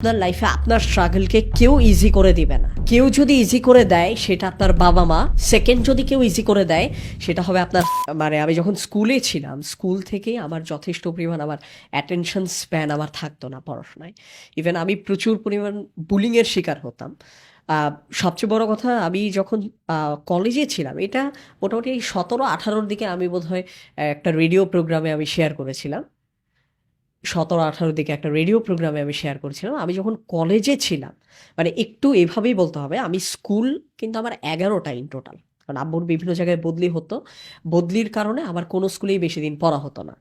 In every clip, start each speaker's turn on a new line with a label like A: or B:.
A: আপনার লাইফে আপনার স্ট্রাগলকে কেউ ইজি করে দিবে না। কেউ যদি ইজি করে দেয়, সেটা আপনার বাবা মা। সেকেন্ড যদি কেউ ইজি করে দেয়, সেটা হবে আপনার মানে আমি যখন স্কুলে ছিলাম স্কুল থেকেই আমার যথেষ্ট পরিমাণ আমার অ্যাটেনশন স্প্যান আমার থাকতো না পড়াশোনায়। ইভেন আমি প্রচুর পরিমাণ বুলিংয়ের শিকার হতাম। সবচেয়ে বড় কথা, আমি যখন কলেজে ছিলাম, এটা মোটামুটি সতেরো আঠারোর দিকে আমি বোধহয় একটা রেডিও প্রোগ্রামে আমি শেয়ার করেছিলাম। সতেরো আঠারো দিকে একটা রেডিও প্রোগ্রামে আমি শেয়ার করেছিলাম। আমি যখন কলেজে ছিলাম মানে একটু এভাবেই বলতে হবে আমি স্কুল কিন্তু আমার এগারোটা ইন টোটাল কারণ আব্বুর বিভিন্ন জায়গায় বদলি হতো। বদলির কারণে আমার কোনো স্কুলেই বেশি দিন পড়া হতো না।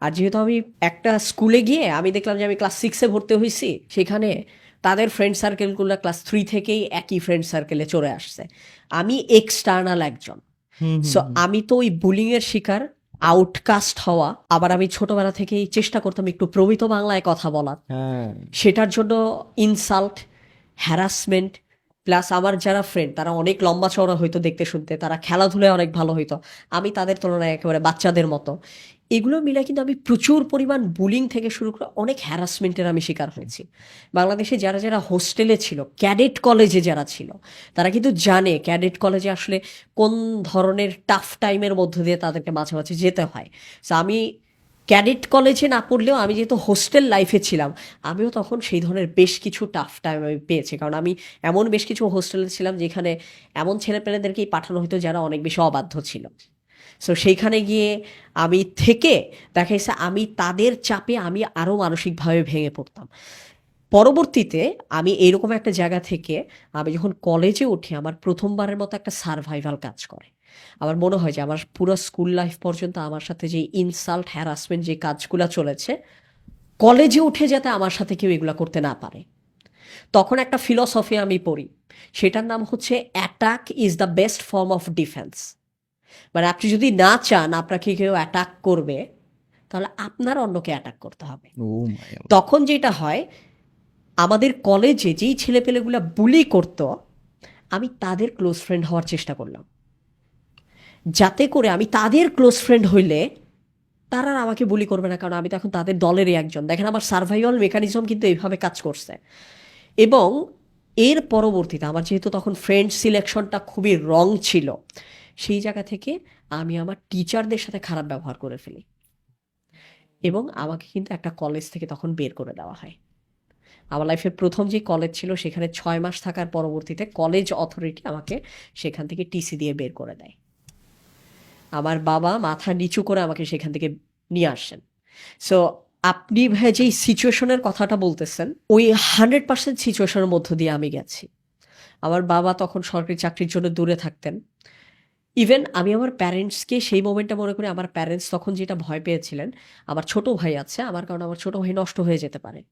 A: আর যেহেতু আমি একটা স্কুলে গিয়ে আমি দেখলাম যে আমি ক্লাস সিক্সে ভর্তি হয়েছি সেখানে তাদের ফ্রেন্ড সার্কেলগুলো ক্লাস থ্রি থেকেই একই ফ্রেন্ড সার্কেলে চলে আসছে। আমি এক্সটার্নাল একজন। সো আমি তো ওই বুলিংয়ের শিকার আউটকাস্ট হওয়া। আবার আমি ছোটবেলা থেকেই চেষ্টা করতাম একটু প্রমিত বাংলায় কথা বলার।
B: হ্যাঁ।
A: সেটার জন্য ইনসাল্ট হ্যারাসমেন্ট প্লাস আমার যারা ফ্রেন্ড তারা অনেক লম্বা চওড়া হইতো দেখতে শুনতে, তারা খেলাধুলায় অনেক ভালো হইতো। আমি তাদের তুলনায় একেবারে বাচ্চাদের মতো। এগুলো মিলে কিন্তু আমি প্রচুর পরিমাণ বুলিং থেকে শুরু করে অনেক হ্যারাসমেন্টের আমি শিকার হয়েছি। বাংলাদেশে যারা যারা হোস্টেলে ছিল ক্যাডেট কলেজে যারা ছিল, তারা কিন্তু জানে ক্যাডেট কলেজে আসলে কোন ধরনের টাফ টাইমের মধ্য দিয়ে তাদেরকে মাঝে মাঝে যেতে হয়। আমি ক্যাডেট কলেজে না পড়লেও আমি যেহেতু হোস্টেল লাইফে ছিলাম, আমিও তখন সেই ধরনের বেশ কিছু টাফ টাইম আমি পেয়েছি। কারণ আমি এমন বেশ কিছু হোস্টেলে ছিলাম যেখানে এমন ছেলেপেলেদেরকেই পাঠানো হতো যারা অনেক বেশি অবাধ্য ছিল। সো সেইখানে গিয়ে আমি থেকে দেখা গেছে আমি তাদের চাপে আমি আরও মানসিকভাবে ভেঙে পড়তাম। পরবর্তীতে আমি এরকম একটা জায়গা থেকে আমি যখন কলেজে উঠি, আমার প্রথমবারের মতো একটা সার্ভাইভাল কাজ করে। আমার মনে হয় যে আমার পুরো স্কুল লাইফ পর্যন্ত আমার সাথে যে ইনসাল্ট হ্যারাসমেন্ট যে কাজগুলো চলেছে কলেজে উঠে যাতে আমার সাথে কেউ এগুলো করতে না পারে। তখন একটা ফিলসফি আমি পড়ি সেটার নাম হচ্ছে attack is the best form of defence মানে আপনি যদি না চান আপনাকে কেউ অ্যাটাক করবে তাহলে আপনার অন্যকে অ্যাটাক করতে হবে। তখন যেটা হয় আমাদের কলেজে যেই ছেলেপেলেগুলো বুলি করত আমি তাদের ক্লোজ ফ্রেন্ড হওয়ার চেষ্টা করলাম। যাতে করে আমি তাদের ক্লোজ ফ্রেন্ড হইলে তারা আর আমাকে বুলি করবে না, কারণ আমি তো এখন তাদের দলেরই একজন। দেখেন আমার সার্ভাইভাল মেকানিজম কিন্তু এইভাবে কাজ করছে। এবং এর পরবর্তীতে আমার যেহেতু তখন ফ্রেন্ড সিলেকশনটা খুবই রং ছিল, সেই জায়গা থেকে আমি আমার টিচারদের সাথে খারাপ ব্যবহার করে ফেলি। এবং আমাকে কিন্তু একটা কলেজ থেকে তখন বের করে দেওয়া হয়। আমার লাইফের প্রথম যে কলেজ ছিল, সেখানে ছয় মাস থাকার পরবর্তীতে কলেজ অথরিটি আমাকে সেখান থেকে টিসি দিয়ে বের করে দেয়। আমার বাবা মাথা নিচু করে আমাকে সেখান থেকে নিয়ে আসেন। সো আপনি ভাই যেই সিচুয়েশনের কথাটা বলতেছেন, ওই হান্ড্রেড পার্সেন্ট সিচুয়েশনের মধ্য দিয়ে আমি গেছি। আমার বাবা তখন সরকারি চাকরির জন্য দূরে থাকতেন। ইভেন আমি আমার প্যারেন্টসকে সেই মোমেন্টটা মনে করি, আমার প্যারেন্টস তখন যেটা ভয় পেয়েছিলেন, আমার ছোট ভাই আছে, আমার কারণে আমার ছোট ভাই নষ্ট হয়ে যেতে পারে।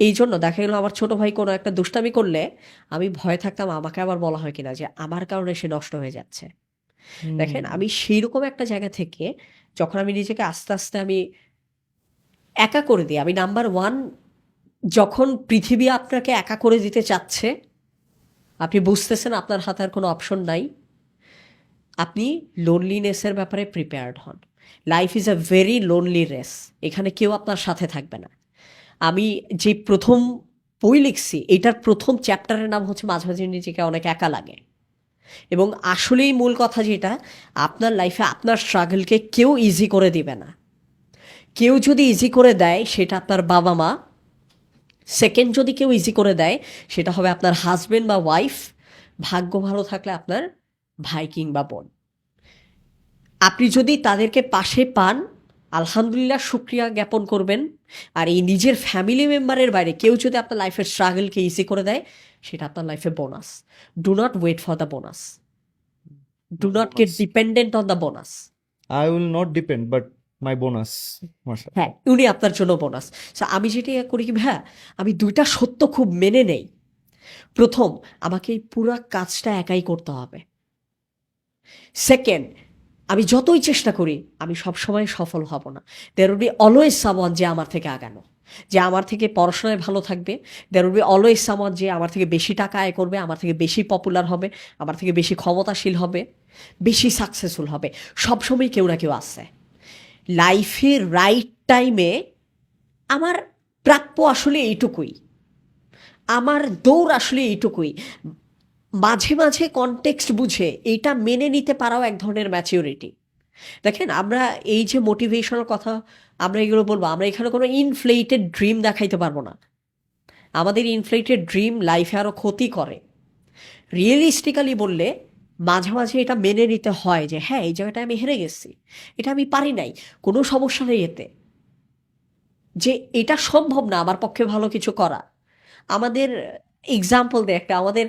A: এই জন্য দেখা গেল, আমার ছোট ভাই কোনো একটা দুষ্টামি করলে আমি ভয় থাকতাম আমাকে আবার বলা হয় কিনা যে আমার কারণে সে নষ্ট হয়ে যাচ্ছে। দেখেন, আমি সেই রকম একটা জায়গা থেকে যখন আমি নিজেকে আস্তে আস্তে আমি একা করে দিই, আমি নাম্বার ওয়ান যখন পৃথিবী আপনাকে একা করে দিতে চাচ্ছে, আপনি বুঝতেছেন আপনার হাতে আর কোনো অপশন নাই, আপনি লোনলিনেসের ব্যাপারে প্রিপেয়ার্ড হন। Life is a very lonely race এখানে কেউ আপনার সাথে থাকবে না। আমি যে প্রথম বই লিখছি, এটার প্রথম চ্যাপ্টারের নাম হচ্ছে মাঝে মাঝে নিজেকে অনেক একা লাগে। এবং আসলেই মূল কথা যেটা, আপনার লাইফে আপনার স্ট্রাগলকে কেউ ইজি করে দিবে না। কেউ যদি ইজি করে দেয়, সেটা আপনার বাবা মা। সেকেন্ড যদি কেউ ইজি করে দেয়, সেটা হবে আপনার হাজবেন্ড বা ওয়াইফ ভাগ্য ভালো থাকলে আপনার ভাই কিংবা বোন। আপনি যদি তাদেরকে পাশে পান আলহামদুলিল্লাহ শুক্রিয়া জ্ঞাপন করবেন। আর এই নিজের ফ্যামিলি মেম্বারের বাইরে কেউ যদি আপনার লাইফের স্ট্রাগলকে ইজি করে দেয় সেটা আপনার লাইফে bonus do not wait for the bonus do not get dependent on the bonus
B: I will not depend but my bonus
A: হ্যাঁ উনি আপনার জন্য বোনাস আমি যেটি করি কি হ্যাঁ আমি দুইটা সত্য খুব মেনে নেই। প্রথম আমাকে এই পুরো কাজটা একাই করতে হবে। সেকেন্ড আমি যতই চেষ্টা করি, আমি সবসময় সফল হব না। There will be always someone যে আমার থেকে আগানো, যে আমার থেকে পড়াশোনায় ভালো থাকবে। There will be always someone যে আমার থেকে বেশি টাকা আয় করবে, আমার থেকে বেশি পপুলার হবে, আমার থেকে বেশি ক্ষমতাশীল হবে, বেশি সাকসেসফুল হবে। সবসময় কেউ না কেউ আসছে লাইফের রাইট টাইমে আমার প্রাপ্য আসলে এইটুকুই। আমার দৌড় আসলে এইটুকুই। মাঝে মাঝে কনটেক্সট বুঝে এইটা মেনে নিতে পারাও এক ধরনের ম্যাচিউরিটি দেখেন, আমরা এই যে মোটিভেশনাল কথা আমরা এগুলো বলব, আমরা এখানে কোনো ইনফ্লেটেড ড্রিম দেখাইতে পারব না। আমাদের ইনফ্লেটেড ড্রিম লাইফে আরও ক্ষতি করে। রিয়েলিস্টিক্যালি বললে মাঝে মাঝে এটা মেনে নিতে হয় যে হ্যাঁ এই জায়গাটা আমি হেরে গেছি, এটা আমি পারি নাই, কোনো সমস্যা নেই এতে। যে এটা সম্ভব না, আমার পক্ষে ভালো কিছু করা। আমাদের এক্সাম্পল দেয় একটা, আমাদের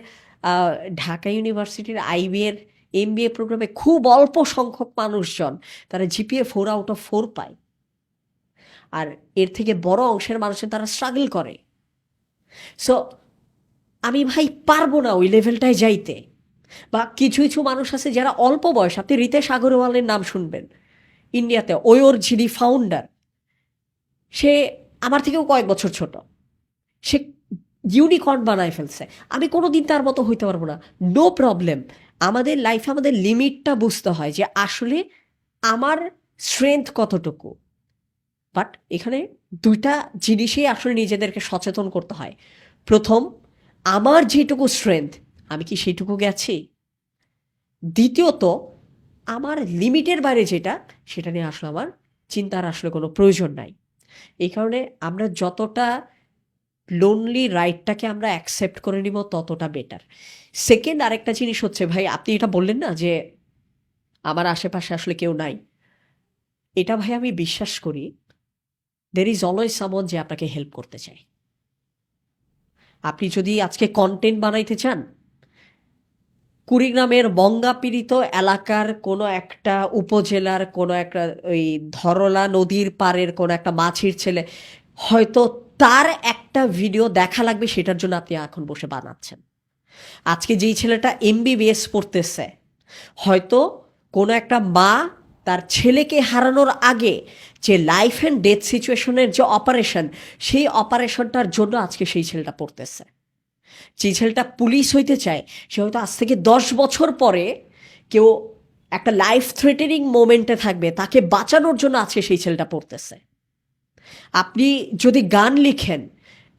A: ঢাকা ইউনিভার্সিটির আইবিএর এম বি এ প্রোগ্রামে খুব অল্প সংখ্যক মানুষজন তারা GPA four out of four পায়। আর এর থেকে বড় অংশের মানুষের তারা স্ট্রাগল করে। সো আমি ভাই পারব না ওই লেভেলটায় যাইতে। বা কিছু কিছু মানুষ আছে যারা অল্প বয়স, আপনি রিতেশ আগরওয়ালের নাম শুনবেন। ইন্ডিয়াতে ওয়োর যিনি ফাউন্ডার সে আমার থেকেও কয়েক বছর ছোট। সে ইউনিকর্ন বানায় ফেলছে। আমি কোনো দিন তার মতো হইতে পারব না। নো প্রবলেম আমাদের লাইফে আমাদের লিমিটটা বুঝতে হয় যে আসলে আমার স্ট্রেংথ কতটুকু। বাট এখানে দুইটা জিনিসই আসলে নিজেদেরকে সচেতন করতে হয়। প্রথম, আমার যেটুকু স্ট্রেংথ আমি কি সেইটুকু গেছি? দ্বিতীয়ত, আমার লিমিটের বাইরে যেটা, সেটা নিয়ে আসলে আমার চিন্তার আসলে কোনো প্রয়োজন নাই। এই কারণে আমরা যতটা লোনলি রাইটটাকে আমরা অ্যাকসেপ্ট করে নিব ততটা বেটার সেকেন্ড আরেকটা জিনিস হচ্ছে, ভাই, আপনি এটা বললেন না যে আমার আশেপাশে আসলে কেউ নাই? এটা ভাই আমি বিশ্বাস করি দের ইজ অলওয়েজ সামন যে আপনাকে হেল্প করতে চায়। আপনি যদি আজকে কন্টেন্ট বানাইতে চান, কুড়িগ্রামের বঙ্গাপীড়িত এলাকার কোনো একটা উপজেলার কোনো একটা ওই ধরলা নদীর পাড়ের কোনো একটা মাছির ছেলে হয়তো তার একটা ভিডিও দেখা লাগবে, সেটার জন্য আপনি এখন বসে বানাচ্ছেন। আজকে যেই ছেলেটা এমবিবিএস পড়তেছে, হয়তো কোনো একটা মা তার ছেলেকে হারানোর আগে যে লাইফ অ্যান্ড ডেথ সিচুয়েশনের যে অপারেশন সেই অপারেশনটার জন্য আজকে সেই ছেলেটা পড়তেছে। যে ছেলেটা পুলিশ হইতে চায়, সে হয়তো আজ থেকে দশ বছর পরে কেউ একটা লাইফ থ্রেটেনিং মোমেন্টে থাকবে, তাকে বাঁচানোর জন্য আজকে সেই ছেলেটা পড়তেছে। আপনি যদি গান লিখেন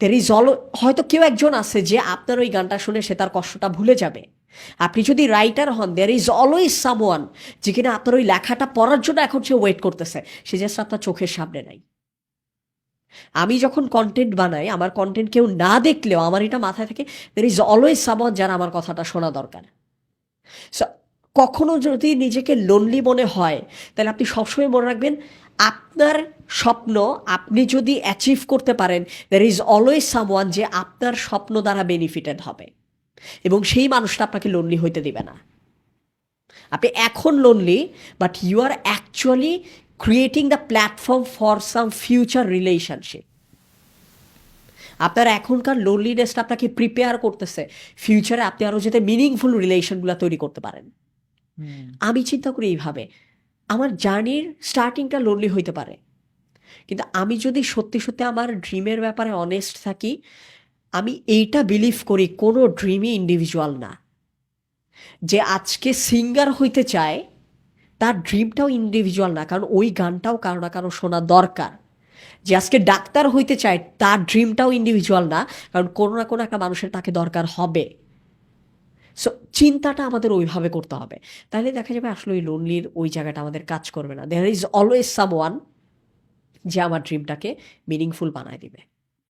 A: দের ইজ অল হয়তো কেউ একজন আছে যে আপনার ওই গানটা শুনে সে তার কষ্টটা ভুলে যাবে। আপনি যদি রাইটার হন দের ইজ অলওয়েজ সামওয়ান যে কিনা আপনার ওই লেখাটা পড়ার জন্য এখন সে ওয়েট করতেছে, সে জাস্ট আপনার চোখের সামনে নাই। আমি যখন কন্টেন্ট বানাই, আমার কন্টেন্ট কেউ না দেখলেও, আমার এটা মাথায় থাকে দের ইজ অলওয়েজ সামওয়ান যারা আমার কথাটা শোনা দরকার। কখনো যদি নিজেকে লোনলি মনে হয়, তাহলে আপনি সবসময় মনে রাখবেন আপনার স্বপ্ন আপনি যদি অ্যাচিভ করতে পারেন দ্যার ইজ অলওয়েজ সামওয়ান যে আপনার স্বপ্ন দ্বারা বেনিফিটেড হবে। এবং সেই মানুষটা আপনাকে লোনলি হইতে দিবে না। আপনি এখন lonely but you are actually creating the platform for some future relationship আপনার এখনকার লোনলিনেসটা আপনাকে প্রিপেয়ার করতেছে। ফিউচারে আপনি আরও যাতে মিনিংফুল রিলেশনগুলো তৈরি করতে পারেন। আমি চিন্তা করি এইভাবে আমার জার্নির স্টার্টিংটা লোনলি হইতে পারে। কিন্তু আমি যদি সত্যি সত্যি আমার ড্রিমের ব্যাপারে অনেস্ট থাকি, আমি এইটা বিলিভ করি, কোনো ড্রিমই ইন্ডিভিজুয়াল না। যে আজকে সিঙ্গার হইতে চায়, তার ড্রিমটাও ইন্ডিভিজুয়াল না, কারণ ওই গানটাও কারও না কারও শোনা দরকার। যে আজকে ডাক্তার হইতে চায়, তার ড্রিমটাও ইন্ডিভিজুয়াল না, কারণ কোনো না কোনো একটা মানুষের তাকে দরকার হবে। সো চিন্তাটা আমাদের ওইভাবে করতে হবে। তাহলে দেখা যাবে আসলে ওই লোনলির ওই জায়গাটা আমাদের কাজ করবে না। There is always someone যে আমার ড্রিমটাকে মিনিংফুল বানায় দিবে।